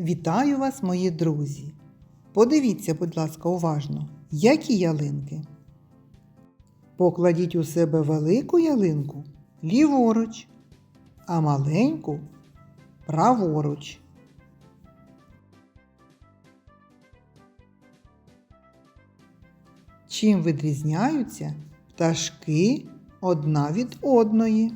Вітаю вас, мої друзі! Подивіться, будь ласка, уважно, які ялинки. Покладіть у себе велику ялинку ліворуч, а маленьку праворуч. Чим відрізняються пташки одна від одної?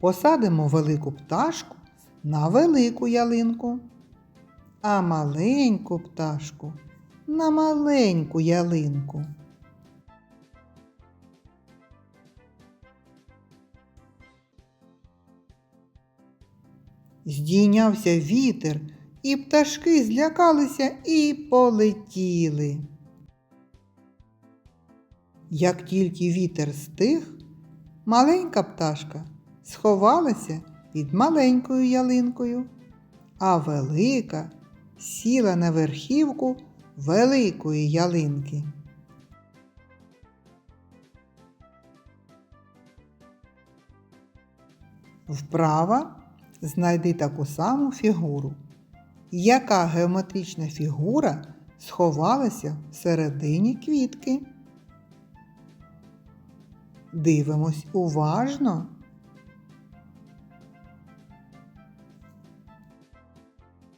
Посадимо велику пташку на велику ялинку, а маленьку пташку на маленьку ялинку. Здійнявся вітер, і пташки злякалися і полетіли. Як тільки вітер стих, маленька пташка сховалася під маленькою ялинкою, а велика сіла на верхівку великої ялинки. Вправа знайди таку саму фігуру. Яка геометрична фігура сховалася всередині квітки? Дивимось уважно.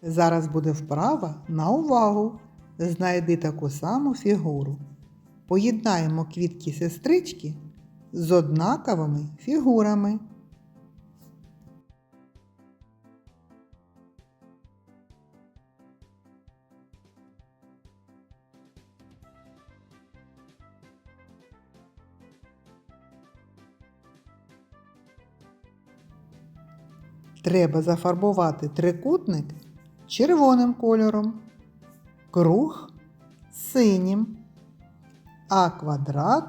Зараз буде вправа на увагу. Знайди таку саму фігуру. Поєднаємо квітки сестрички з однаковими фігурами. Треба зафарбувати трикутник червоним кольором, круг синім, а квадрат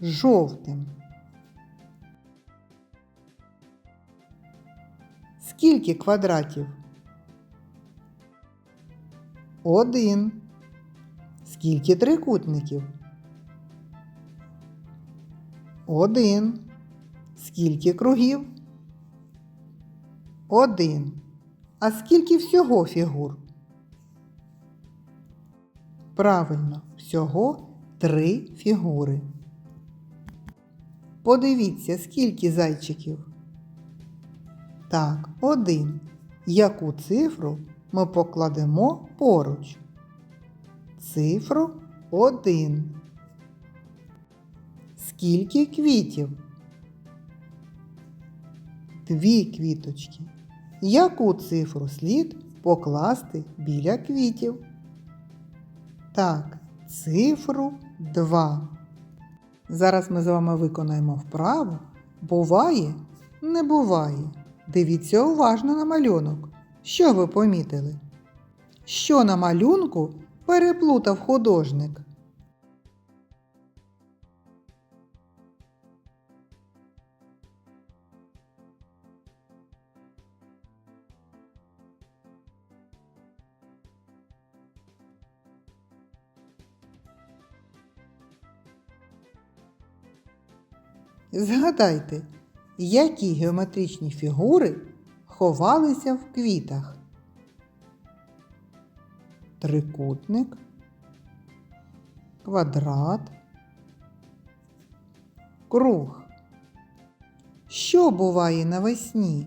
жовтим. Скільки квадратів? Один. Скільки трикутників? Один. Скільки кругів? Один. А скільки всього фігур? Правильно, всього три фігури. Подивіться, скільки зайчиків. Так, один. Яку цифру ми покладемо поруч? Цифру один. Скільки квітів? Дві квіточки. Яку цифру слід покласти біля квітів? Так, цифру 2. Зараз ми з вами виконаємо вправу. Буває, не буває. Дивіться уважно на малюнок. Що ви помітили? Що на малюнку переплутав художник? Згадайте, які геометричні фігури ховалися в квітах? Трикутник, квадрат, круг. Що буває навесні?